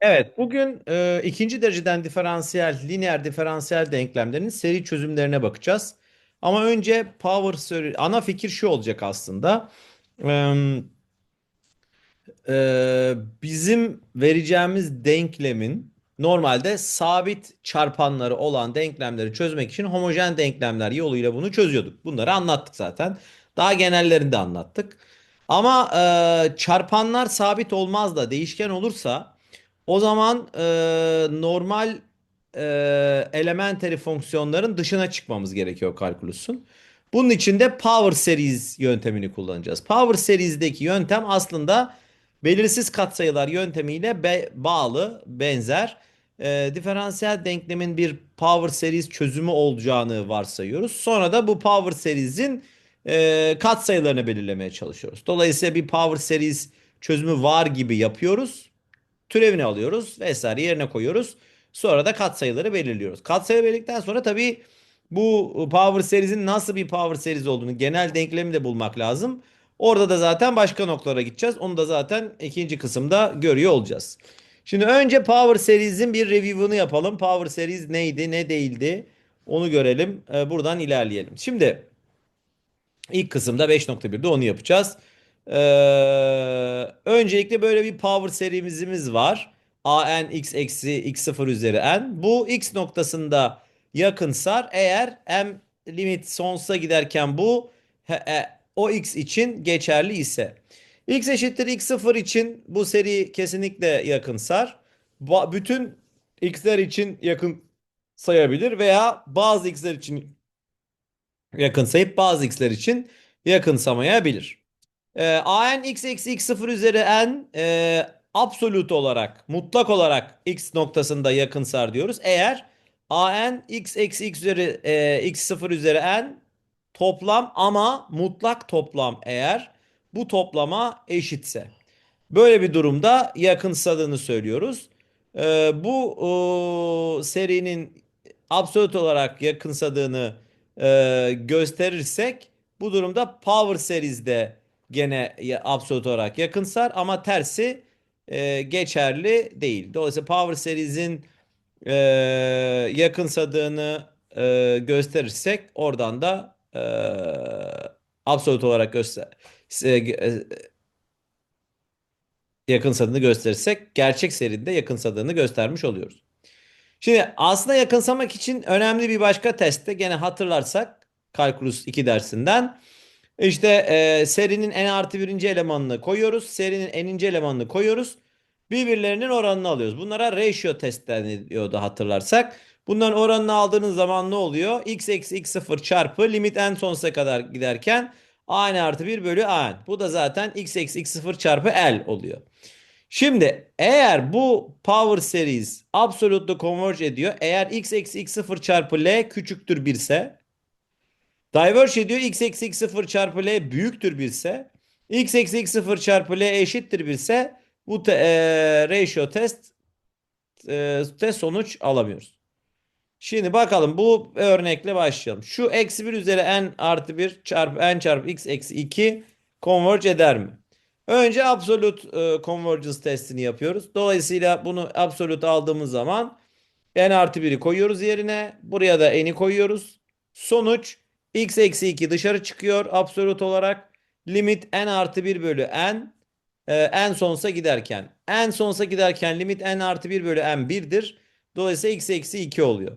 Evet, bugün e, ikinci dereceden diferansiyel, lineer diferansiyel denklemlerin seri çözümlerine bakacağız. Ama önce power seri, ana fikir şu olacak aslında. Eee, e, bizim vereceğimiz denklemin normalde sabit çarpanları olan denklemleri çözmek için homojen denklemler yoluyla bunu çözüyorduk. Bunları anlattık zaten. Daha genellerini de anlattık. Ama e, çarpanlar sabit olmaz da değişken olursa o zaman e, normal e, elementary fonksiyonların dışına çıkmamız gerekiyor kalkulusun. Bunun için de power series yöntemini kullanacağız. Power series'deki yöntem aslında belirsiz katsayılar yöntemiyle be- bağlı, benzer. E, diferansiyel denklemin bir power series çözümü olacağını varsayıyoruz. Sonra da bu power series'in e, katsayılarını belirlemeye çalışıyoruz. Dolayısıyla bir power series çözümü var gibi yapıyoruz türevini alıyoruz vesaire yerine koyuyoruz. Sonra da katsayıları belirliyoruz. Katsayı belirledikten sonra tabii bu power series'in nasıl bir power series olduğunu genel denklemi de bulmak lazım. Orada da zaten başka noktalara gideceğiz. Onu da zaten ikinci kısımda görüyor olacağız. Şimdi önce power series'in bir review'unu yapalım. Power series neydi, ne değildi? Onu görelim. Ee, Buradan ilerleyelim. Şimdi İlk kısımda 5.1'de onu yapacağız. Ee, öncelikle böyle bir power serimizimiz var. a n x eksi x sıfır üzeri n. Bu x noktasında yakınsar eğer m limit sonsuza giderken bu he- e, o x için geçerli ise. x eşittir x sıfır için bu seri kesinlikle yakınsar. Ba- bütün x'ler için yakın sayabilir veya bazı x'ler için yakınsayıp bazı x'ler için yakınsamayabilir. Ee, an x eksi x sıfır üzeri n e, absolut olarak mutlak olarak x noktasında yakınsar diyoruz. Eğer an x eksi x üzeri e, x sıfır üzeri n toplam ama mutlak toplam eğer bu toplama eşitse. Böyle bir durumda yakınsadığını söylüyoruz. Ee, bu o, serinin absolut olarak yakınsadığını e, gösterirsek bu durumda Power Series'de gene absolut olarak yakınsar ama tersi e, geçerli değil. Dolayısıyla Power Series'in e, yakınsadığını e, gösterirsek oradan da e, absolut olarak göster e, yakınsadığını gösterirsek gerçek seride yakınsadığını göstermiş oluyoruz. Şimdi aslında yakınsamak için önemli bir başka testte gene hatırlarsak kalkulus 2 dersinden işte e, serinin n artı birinci elemanını koyuyoruz. Serinin n'inci elemanını koyuyoruz. Birbirlerinin oranını alıyoruz. Bunlara ratio test deniliyordu hatırlarsak. Bunların oranını aldığınız zaman ne oluyor? x eksi x sıfır çarpı limit n sonsuza kadar giderken a n artı 1 bölü a n. Bu da zaten x eksi x sıfır çarpı l oluyor. Şimdi eğer bu power series absolutely converge ediyor. Eğer x eksi x sıfır çarpı l küçüktür 1 ise diverge ediyor. x eksi x sıfır çarpı l büyüktür 1 ise x eksi x sıfır çarpı l eşittir 1 ise bu te- e, ratio test e, test sonuç alamıyoruz. Şimdi bakalım bu örnekle başlayalım. Şu eksi 1 üzeri n artı 1 çarpı n çarpı x eksi 2 converge eder mi? Önce absolute e, convergence testini yapıyoruz. Dolayısıyla bunu absolute aldığımız zaman n artı 1'i koyuyoruz yerine. Buraya da n'i koyuyoruz. Sonuç x eksi 2 dışarı çıkıyor absolute olarak. Limit n artı 1 bölü n e, n sonsuza giderken. n sonsuza giderken limit n artı 1 bölü n 1'dir. Dolayısıyla x eksi 2 oluyor.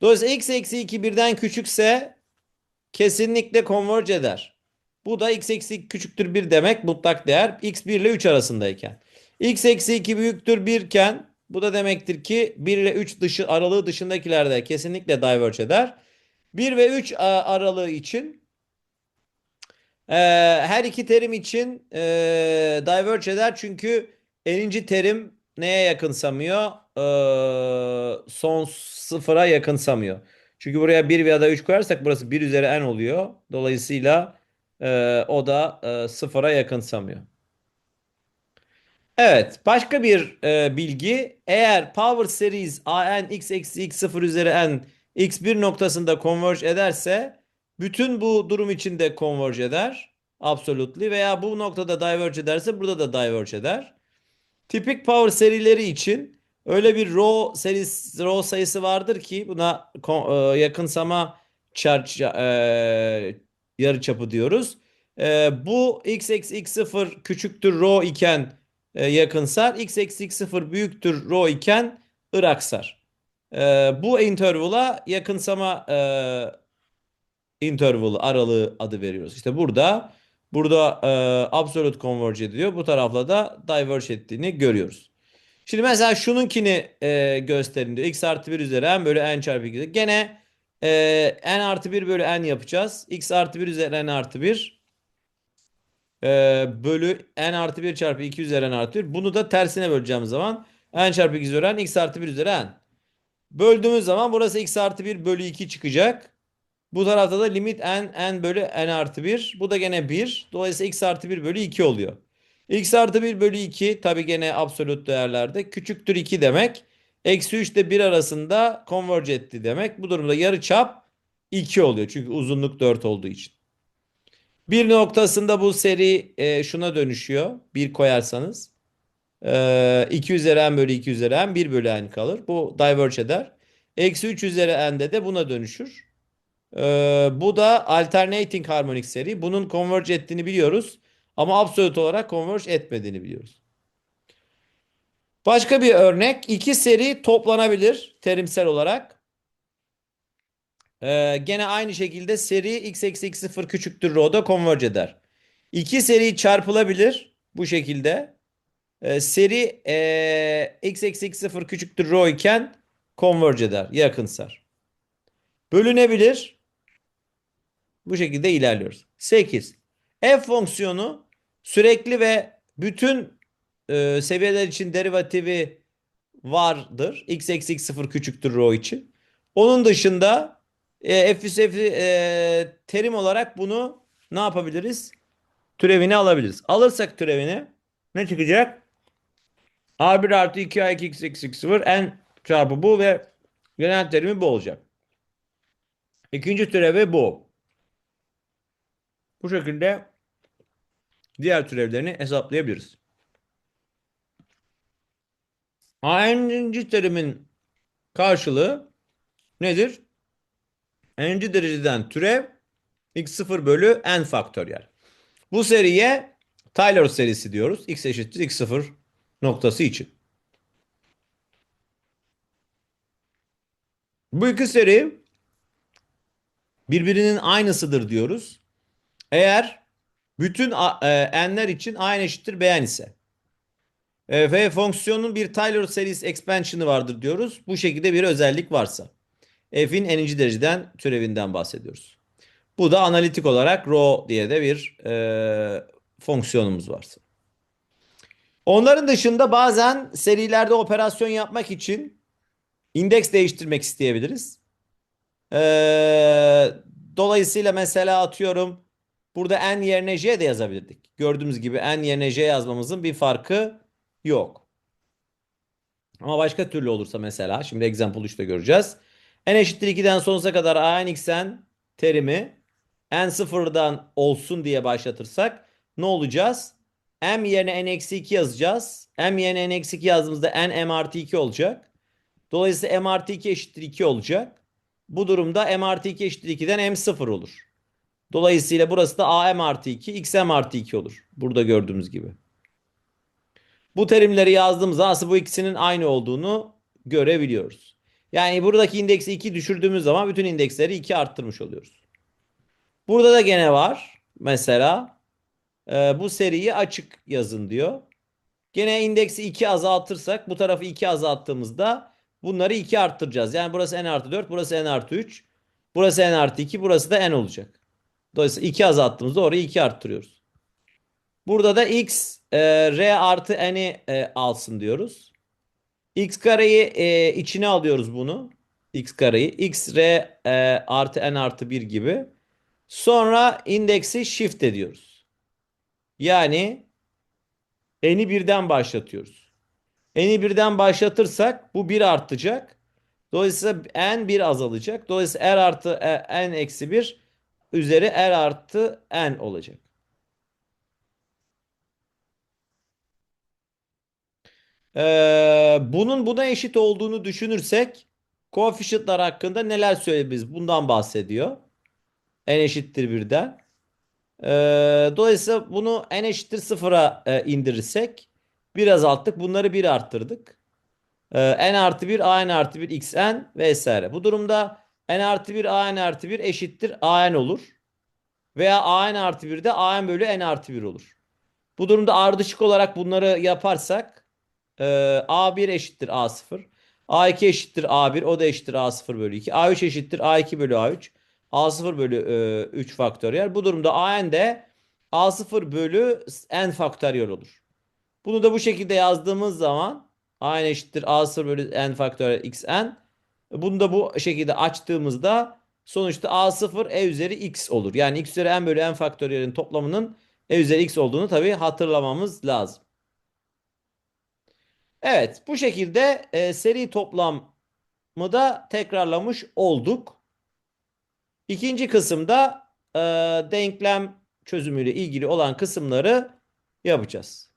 Dolayısıyla x eksi 2 birden küçükse kesinlikle converge eder. Bu da x eksi 2 küçüktür 1 demek mutlak değer x 1 ile 3 arasındayken. x eksi 2 büyüktür 1 iken bu da demektir ki 1 ile 3 dışı aralığı dışındakilerde kesinlikle diverge eder. 1 ve 3 a- aralığı için e, her iki terim için e, diverge eder çünkü n'inci terim neye yakınsamıyor? E, son sıfıra yakınsamıyor. Çünkü buraya 1 ya da 3 koyarsak burası 1 üzeri n oluyor. Dolayısıyla e, o da e, sıfıra yakınsamıyor. Evet, başka bir e, bilgi. Eğer power series an x eksi x sıfır üzeri n x1 noktasında converge ederse bütün bu durum içinde converge eder. Absolutely. Veya bu noktada diverge ederse burada da diverge eder. Tipik power serileri için Öyle bir row serisi row sayısı vardır ki buna e, yakınsama çarç e, yarıçapı diyoruz. E, bu x eksi x0 küçüktür row iken yakınsar, x eksi x0 büyüktür row iken ıraksar. E, bu interval'a yakınsama e, interval aralığı adı veriyoruz. İşte burada burada e, absolute converge ediyor. Bu tarafla da diverge ettiğini görüyoruz. Şimdi mesela şununkini e, gösterin diyor. x artı 1 üzeri n bölü n çarpı 2. Gene e, n artı 1 bölü n yapacağız. x artı 1 üzeri n artı 1 e, bölü n artı 1 çarpı 2 üzeri n artı 1. Bunu da tersine böleceğim zaman n çarpı 2 üzeri n x artı 1 üzeri n. Böldüğümüz zaman burası x artı 1 bölü 2 çıkacak. Bu tarafta da limit n n bölü n artı 1. Bu da gene 1. Dolayısıyla x artı 1 bölü 2 oluyor. x artı 1 bölü 2 tabi gene absolut değerlerde küçüktür 2 demek. Eksi 3 ile 1 arasında converge etti demek. Bu durumda yarı çap 2 oluyor. Çünkü uzunluk 4 olduğu için. Bir noktasında bu seri e, şuna dönüşüyor. 1 koyarsanız. E, 2 üzeri n bölü 2 üzeri n 1 bölü n kalır. Bu diverge eder. Eksi 3 üzeri n'de de buna dönüşür. Ee, bu da alternating harmonik seri. Bunun converge ettiğini biliyoruz. Ama absolute olarak converge etmediğini biliyoruz. Başka bir örnek. iki seri toplanabilir terimsel olarak. Ee, gene aynı şekilde seri x eksi x sıfır küçüktür rho'da converge eder. İki seri çarpılabilir bu şekilde. Ee, seri e, x eksi x sıfır küçüktür rho iken converge eder. Yakınsar. Bölünebilir. Bu şekilde ilerliyoruz. 8. F fonksiyonu sürekli ve bütün e, seviyeler için derivatifi vardır. x eksi x sıfır küçüktür rho için. Onun dışında e, f üssü f e, terim olarak bunu ne yapabiliriz? Türevini alabiliriz. Alırsak türevini ne çıkacak? A1 artı 2 A2 x eksi x sıfır n çarpı bu ve genel terimi bu olacak. İkinci türevi bu. Bu şekilde diğer türevlerini hesaplayabiliriz. N'inci terimin karşılığı nedir? N'inci dereceden türev x0 bölü n faktöriyel. Bu seriye Taylor serisi diyoruz. x eşittir x0 noktası için. Bu iki seri birbirinin aynısıdır diyoruz. Eğer bütün e, n'ler için a'n eşittir b'n ise e, ve fonksiyonun bir Taylor serisi expansion'ı vardır diyoruz. Bu şekilde bir özellik varsa. F'in n'inci dereceden türevinden bahsediyoruz. Bu da analitik olarak rho diye de bir e, fonksiyonumuz varsa. Onların dışında bazen serilerde operasyon yapmak için indeks değiştirmek isteyebiliriz. Ee, dolayısıyla mesela atıyorum Burada n yerine j de yazabilirdik. Gördüğümüz gibi n yerine j yazmamızın bir farkı yok. Ama başka türlü olursa mesela şimdi example 3'te göreceğiz. n eşittir 2'den sonsuza kadar a n terimi n sıfırdan olsun diye başlatırsak ne olacağız? M yerine n eksi 2 yazacağız. m yerine n eksi 2 yazdığımızda n m artı 2 olacak. Dolayısıyla m artı 2 eşittir 2 olacak. Bu durumda m artı 2 eşittir 2'den m sıfır olur. Dolayısıyla burası da AM artı 2, XM artı 2 olur. Burada gördüğümüz gibi. Bu terimleri yazdığımızda aslında bu ikisinin aynı olduğunu görebiliyoruz. Yani buradaki indeksi 2 düşürdüğümüz zaman bütün indeksleri 2 arttırmış oluyoruz. Burada da gene var. Mesela e, bu seriyi açık yazın diyor. Gene indeksi 2 azaltırsak bu tarafı 2 azalttığımızda bunları 2 arttıracağız. Yani burası n artı 4, burası n artı 3, burası n artı 2, burası da n olacak. Dolayısıyla 2 azalttığımızda orayı 2 arttırıyoruz. Burada da x e, r artı n'i e, alsın diyoruz. x kareyi e, içine alıyoruz bunu. x kareyi. x r e, artı n artı 1 gibi. Sonra indeksi shift ediyoruz. Yani n'i birden başlatıyoruz. N'i birden başlatırsak bu 1 artacak. Dolayısıyla n 1 azalacak. Dolayısıyla r artı e, n eksi 1 üzeri r artı n olacak. Ee, bunun buna eşit olduğunu düşünürsek koeficientlar hakkında neler söyleyebiliriz? Bundan bahsediyor. n eşittir birden. Ee, dolayısıyla bunu n eşittir sıfıra e, indirirsek bir azalttık. Bunları bir arttırdık. Ee, n artı 1 a n artı 1 x n vesaire. Bu durumda n artı 1 a n artı 1 eşittir a n olur. Veya a n artı 1 de a n bölü n artı 1 olur. Bu durumda ardışık olarak bunları yaparsak e, a1 eşittir a0. a2 eşittir a1 o da eşittir a0 bölü 2. a3 eşittir a2 bölü a3. A0 bölü e, 3 faktöriyel. Bu durumda an de a0 bölü n faktöriyel olur. Bunu da bu şekilde yazdığımız zaman a n eşittir a0 bölü n faktöriyel xn. Bunu da bu şekilde açtığımızda sonuçta a0 e üzeri x olur. Yani x üzeri n bölü n faktöriyelin toplamının e üzeri x olduğunu tabii hatırlamamız lazım. Evet bu şekilde e, seri toplamı da tekrarlamış olduk. İkinci kısımda e, denklem çözümüyle ilgili olan kısımları yapacağız.